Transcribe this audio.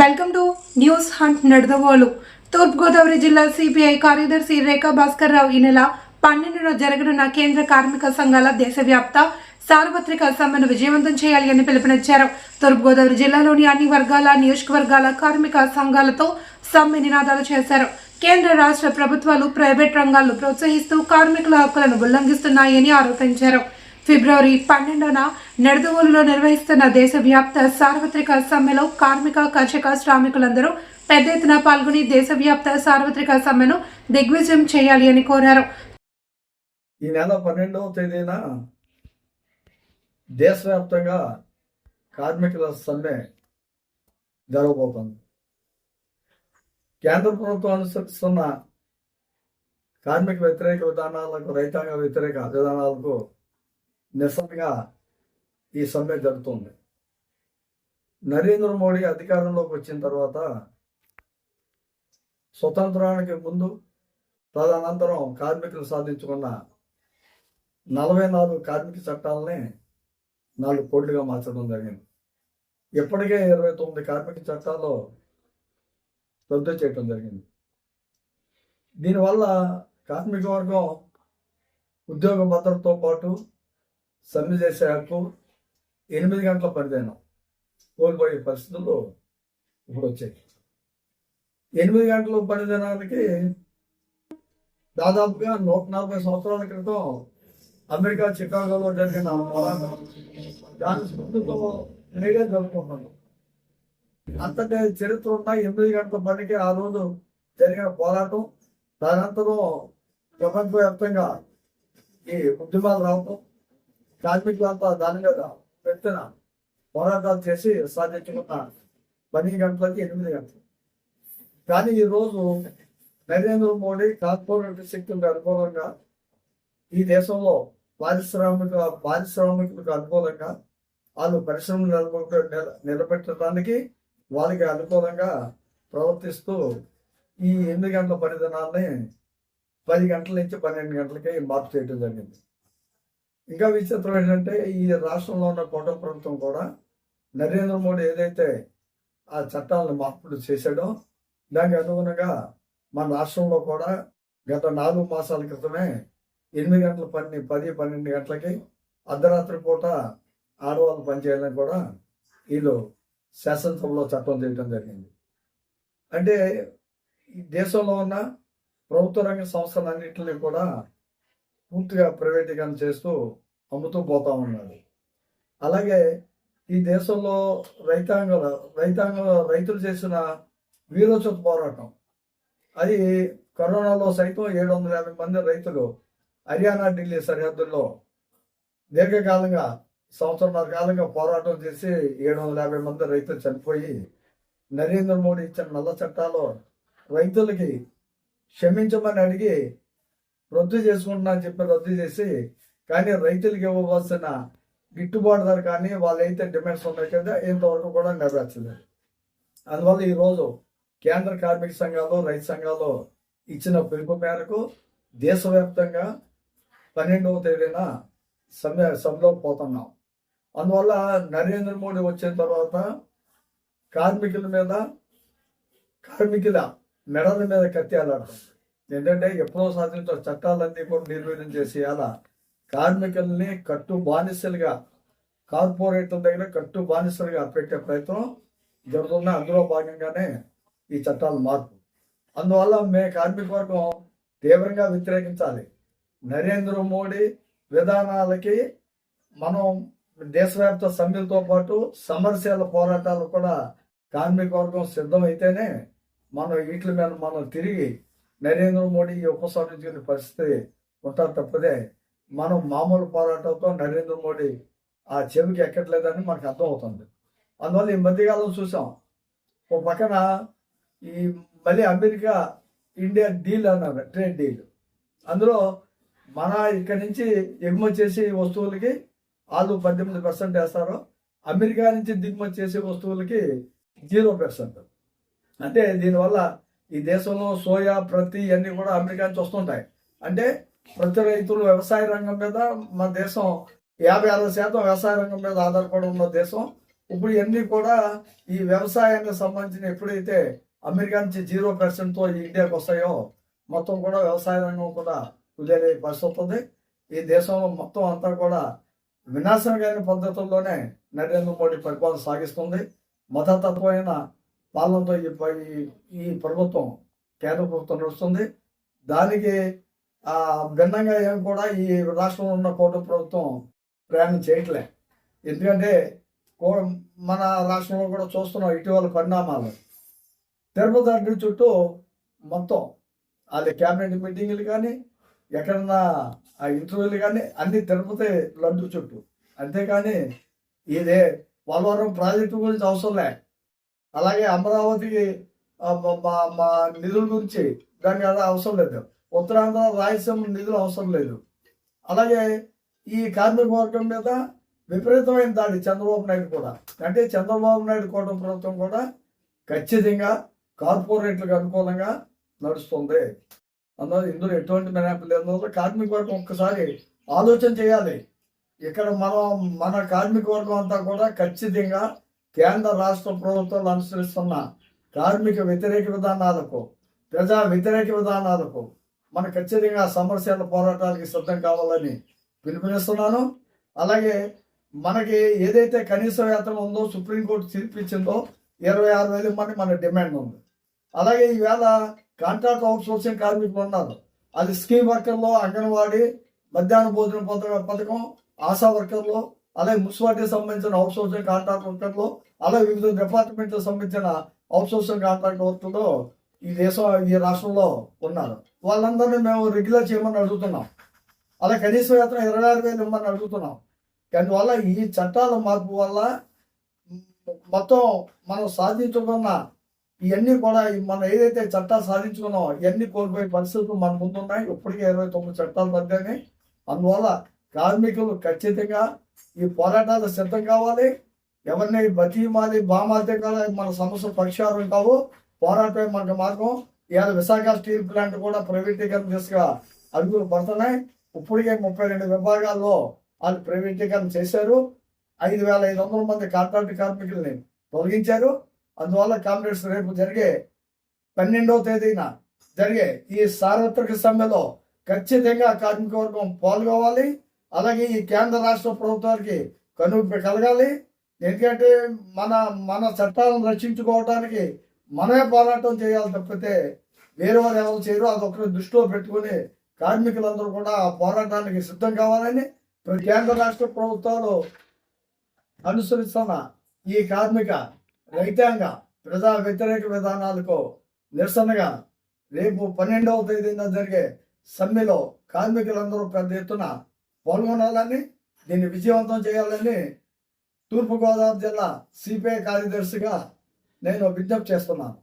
Welcome to news hunt Nidadavolu. Thoorpu Godavari జిల్లా CPI కార్యదర్శి రేఖా భాస్కర్ రావు ఈ నెల పన్నెండున జరగనున్న కేంద్ర కార్మిక సంఘాల దేశవ్యాప్త సార్వత్రిక సమ్మెను విజయవంతం చేయాలి అని పిలుపునిచ్చారు. తూర్పుగోదావరి జిల్లాలోని అన్ని వర్గాల నియోజకవర్గాల కార్మిక సంఘాలతో సమ్మె నినాదాలు చేశారు. కేంద్ర రాష్ట్ర ప్రభుత్వాలు ప్రైవేట్ రంగాలను ప్రోత్సహిస్తూ కార్మికుల హక్కులను ఉల్లంఘిస్తున్నాయని ఆరోపించారు. ఫిబ్రవరి పన్నెండున నెడదవోలులో నిర్వహిస్తున్న దేశవ్యాప్త సార్వత్రిక సమ్మెలో కార్మిక కర్షక శ్రామికులందరూ పెద్ద ఎత్తున పాల్గొని దేశవ్యాప్త సార్వత్రిక సమ్మెను దిగ్విజయం చేయాలి అని కోరారు. ఈ నెల పన్నెండవ తేదీన దేశవ్యాప్తంగా కార్మికుల సమ్మె జరగబోతోంది. కేంద్ర ప్రభుత్వం అనుసరిస్తున్న కార్మిక వ్యతిరేక విధానాలకు రైతాంగ వ్యతిరేక విధానాలకు నిరసనగా ఈ సమ్మె జరుగుతుంది. నరేంద్ర మోడీ అధికారంలోకి వచ్చిన తర్వాత స్వతంత్రానికి ముందు తదనంతరం కార్మికులు సాధించుకున్న నలభై నాలుగు కార్మిక చట్టాలని నాలుగు కోట్లుగా మార్చడం జరిగింది. ఇప్పటికే ఇరవై తొమ్మిది కార్మిక చట్టాలు రద్దు చేయటం జరిగింది. దీనివల్ల కార్మిక వర్గం ఉద్యోగ భద్రతతో పాటు సమ్మె చేసే హక్కు ఎనిమిది గంటల పరిధానం కోల్పోయే పరిస్థితులు ఇప్పుడు వచ్చాయి. ఎనిమిది గంటల పరిధానానికి దాదాపుగా నూట నలభై సంవత్సరాల క్రితం అమెరికా చికాగోలో జరిగిన దాని స్ఫూర్తితో నేనే జరుపుకుంటాను అంతటే చరిత్ర ఉన్న ఎనిమిది గంటల పనికి ఆ రోజు జరిగిన పోరాటం. దానంతరం ప్రపంచవ్యాప్తంగా ఈ ఉద్యమాలు రావటం. కార్మికులంతా దాని మీద పెట్టిన? పోరాటాలు చేసి సాధించుకున్న పది గంటలకి ఎనిమిది గంటలు. కానీ ఈ రోజు నరేంద్ర మోడీ కార్పొరేట్ శక్తులకు అనుకూలంగా ఈ దేశంలో పారిశ్రామిక పారిశ్రామికులకు అనుకూలంగా వాళ్ళు పరిశ్రమలు నెలకొల్ప నిలబెట్టడానికి వాళ్ళకి అనుకూలంగా ప్రవర్తిస్తూ ఈ ఎనిమిది గంటల పనిదినాన్ని పది గంటల నుంచి పన్నెండు గంటలకి మార్పు చేయడం జరిగింది. ఇంకా విచిత్రం ఏంటంటే ఈ రాష్ట్రంలో ఉన్న కోట ప్రభుత్వం కూడా నరేంద్ర మోడీ ఏదైతే ఆ చట్టాలను మార్పులు చేశాడో దానికి అనుగుణంగా మన రాష్ట్రంలో కూడా గత నాలుగు మాసాల క్రితమే ఎనిమిది గంటల పని పది పన్నెండు గంటలకి అర్ధరాత్రి పూట ఆడవాళ్ళు పనిచేయాలని కూడా వీళ్ళు శాసనసభలో చట్టం చేయడం జరిగింది. అంటే దేశంలో ఉన్న ప్రభుత్వ రంగ సంస్థలన్నింటినీ కూడా పూర్తిగా ప్రైవేటీకరణ చేస్తూ అమ్ముతూ పోతా ఉన్నారు. అలాగే ఈ దేశంలో రైతాంగ రైతాంగ రైతులు చేసిన వీరోచిత పోరాటం. అది కరోనాలో సైతం ఏడు వందల యాభై మంది రైతులు హర్యానా ఢిల్లీ సరిహద్దుల్లో దీర్ఘకాలంగా సంవత్సరంన్నర కాలంగా పోరాటం చేసి ఏడు వందల యాభై మంది రైతులు చనిపోయి నరేంద్ర మోడీ ఇచ్చిన నల్ల చట్టాలు రైతులకి క్షమించమని అడిగి రద్దు చేసుకుంటున్నా అని చెప్పి రద్దు చేసి కానీ రైతులకు ఇవ్వవలసిన గిట్టుబాటు ధర కానీ వాళ్ళైతే డిమాండ్స్ ఉన్నాయి కదా ఇంతవరకు కూడా నెరవేర్చలేదు. అందువల్ల ఈరోజు కేంద్ర కార్మిక సంఘాలు రైతు సంఘాలు ఇచ్చిన పిలుపు మేరకు దేశవ్యాప్తంగా పన్నెండవ తేదీన సమ్మె సభలో పోతున్నాం. అందువల్ల నరేంద్ర మోడీ వచ్చిన తర్వాత కార్మికుల మీద కార్మికుల మెడల మీద కత్తి వెళ్ళడం ఏంటంటే ఎప్పుడో సాధించిన చట్టాలన్నీ కూడా నిర్వీర్యం చేసి కార్మికుల్ని కట్టు బానిసలుగా కార్పొరేట్ల దగ్గర కట్టు బానిసలుగా పెట్టే ప్రయత్నం జరుగుతున్న. అందులో భాగంగానే ఈ చట్టాల మార్పు. అందువల్ల మే కార్మిక వర్గం తీవ్రంగా వ్యతిరేకించాలి. నరేంద్ర మోడీ విధానాలకి మనం దేశవ్యాప్త సమ్మెలతో పాటు సమరశీల పోరాటాలు కూడా కార్మిక వర్గం సిద్ధమైతేనే మనం వీటి మీద మనం తిరిగి నరేంద్ర మోడీ ఉపసంహరించుకునే పరిస్థితి ఉంటారు తప్పదే. మనం మామూలు పోరాటంతో నరేంద్ర మోడీ ఆ చెవికి ఎక్కట్లేదని మనకు అర్థమవుతుంది. అందువల్ల ఈ మధ్యకాలం చూసాం. ఓ పక్కన ఈ మళ్ళీ అమెరికా ఇండియా డీల్ అన్నారు ట్రేడ్ డీల్. అందులో మన ఇక్కడి నుంచి ఎగుమతి చేసే వస్తువులకి వాళ్ళు పద్దెనిమిది పర్సెంట్ వేస్తారు. అమెరికా నుంచి దిగుమతి చేసే వస్తువులకి జీరో పర్సెంట్. అంటే దీనివల్ల ఈ దేశంలో సోయా ప్రతి ఇవన్నీ కూడా అమెరికా నుంచి వస్తుంటాయి. అంటే ప్రతి రైతులు వ్యవసాయ రంగం మీద మన దేశం యాభై అరవై శాతం వ్యవసాయ రంగం మీద ఆధారపడి ఉన్న దేశం. ఇప్పుడు ఇవన్నీ కూడా ఈ వ్యవసాయానికి సంబంధించిన ఎప్పుడైతే అమెరికా నుంచి జీరో పర్సెంట్తో ఇండియాకి వస్తాయో మొత్తం కూడా వ్యవసాయ రంగం కూడా కుదేరే పరిస్థితి ఈ దేశంలో మొత్తం అంతా కూడా వినాశనమైన పద్ధతుల్లోనే నరేంద్ర మోడీ పరిపాలన సాగిస్తుంది. మతతత్వమైన పాలనతో ఈ ఈ- ప్రభుత్వం కేంద్ర ప్రభుత్వం నడుస్తుంది. దానికి ఆ భిన్నంగా ఏం కూడా ఈ రాష్ట్రంలో ఉన్న కోట ప్రభుత్వం ప్రయాణం చేయట్లే. ఎందుకంటే మన రాష్ట్రంలో కూడా చూస్తున్నాం ఇటీవల పరిణామాలు. తిరుపతి అడ్డు చుట్టూ మొత్తం అది క్యాబినెట్ మీటింగ్లు కానీ ఎక్కడన్నా ఆ ఇంటర్వ్యూలు కానీ అన్ని తిరుపతి లడ్డు చుట్టూ. అంతేకాని ఇదే పోలవరం ప్రాజెక్టు గురించి అవసరం లే. అలాగే అమరావతికి మా- నిధుల గురించి దానికి అవసరం లేదు. ఉత్తరాంధ్ర రాయలసీమ నిధులు అవసరం లేదు. అలాగే ఈ కార్మిక వర్గం మీద విపరీతమైన దాడి చంద్రబాబు నాయుడు కూడా. అంటే చంద్రబాబు నాయుడు కూటమి ప్రభుత్వం కూడా ఖచ్చితంగా కార్పొరేట్లకు అనుకూలంగా నడుస్తుంది. అందువల్ల ఇందులో ఎటువంటి మినహాయింపు లేదు. కార్మిక వర్గం ఒక్కసారి ఆలోచన చేయాలి. ఇక్కడ మనం మన కార్మిక వర్గం అంతా కూడా ఖచ్చితంగా కేంద్ర రాష్ట్ర ప్రభుత్వాలు అనుసరిస్తున్న కార్మిక వ్యతిరేక విధానాలకు ప్రజా వ్యతిరేక విధానాలకు మన ఖచ్చితంగా సమస్యల పోరాటానికి సిద్ధం కావాలని పిలుపునిస్తున్నాను. అలాగే మనకి ఏదైతే కనీస వేతనం ఉందో సుప్రీంకోర్టు తీర్పిచ్చిందో ఇరవై ఆరు వేలు మంది మన డిమాండ్ ఉంది. అలాగే ఈవేళ కాంట్రాక్ట్ అవుట్సోర్సింగ్ కార్మికులు ఉన్నారు. అది స్కీమ్ వర్కర్లో అంగన్వాడీ మధ్యాహ్న భోజన పథకం పథకం ఆశా వర్కర్లో అలాగే మున్సిపాలిటీకి సంబంధించిన అవుట్ సోర్సింగ్ కాంట్రాక్ట్ వర్కర్లు అలాగే వివిధ డిపార్ట్మెంట్లకు సంబంధించిన అవుట్ సోర్సింగ్ కాంట్రాక్ట్ వర్కర్లు ఈ దేశం ఈ రాష్ట్రంలో ఉన్నారు. వాళ్ళందరినీ మేము రెగ్యులర్ చేయమని అడుగుతున్నాం. అలా కనీస వేతనం ఇరవై ఆరు వేలు ఇవ్వమని అడుగుతున్నాం. అందువల్ల ఈ చట్టాల మార్పు వల్ల మొత్తం మనం సాధించుకున్న ఇవన్నీ కూడా మనం ఏదైతే చట్టాలు సాధించుకున్నాం ఇవన్నీ కోల్పోయే పరిస్థితులు మన ముందున్నాయి. ఇప్పటికే ఇరవై తొమ్మిది చట్టాలు తగ్గాయి అందువల్ల కార్మికులు ఖచ్చితంగా ఈ పోరాటాలు సిద్ధం కావాలి. ఎవరిని బతిమాలి బామాలితే కాదు మన సమస్య పరిష్కారం కావు. పోరాటమే మనకు మార్గం. ఇవాళ విశాఖ స్టీల్ ప్లాంట్ కూడా ప్రైవేటీకరణ దిశగా అడుగులు పడుతున్నాయి. ఇప్పటికే ముప్పై రెండు విభాగాల్లో వాళ్ళు ప్రైవేటీకరణ చేశారు. ఐదు వేల ఐదు వందల మంది కాంట్రాక్ట్ కార్మికుల్ని తొలగించారు. అందువల్ల కాంగ్రెస్ రేపు జరిగే పన్నెండవ తేదీన జరిగే ఈ సార్వత్రిక సమ్మెలో ఖచ్చితంగా కార్మిక వర్గం పాల్గొవాలి. అలాగే ఈ కేంద్ర రాష్ట్ర ప్రభుత్వానికి కనువిప్పి కలగాలి. ఎందుకంటే మన మన చట్టాలను రక్షించుకోవడానికి మనమే పోరాటం చేయాలి తప్పితే వేరే వారు ఎవరు చేయరు. అదొకటి దృష్టిలో పెట్టుకుని కార్మికులందరూ కూడా ఆ పోరాటానికి సిద్ధం కావాలని కేంద్ర రాష్ట్ర ప్రభుత్వాలు అనుసరిస్తున్న ఈ కార్మిక రైతాంగ ప్రజా వ్యతిరేక విధానాలకు నిరసనగా రేపు పన్నెండవ తేదీన జరిగే సమ్మెలో కార్మికులందరూ పెద్ద ఎత్తున పాల్గొనాలని దీన్ని విజయవంతం చేయాలని తూర్పుగోదావరి జిల్లా సిపిఐ కార్యదర్శిగా నేను విజ్ఞప్తి చేస్తున్నాను.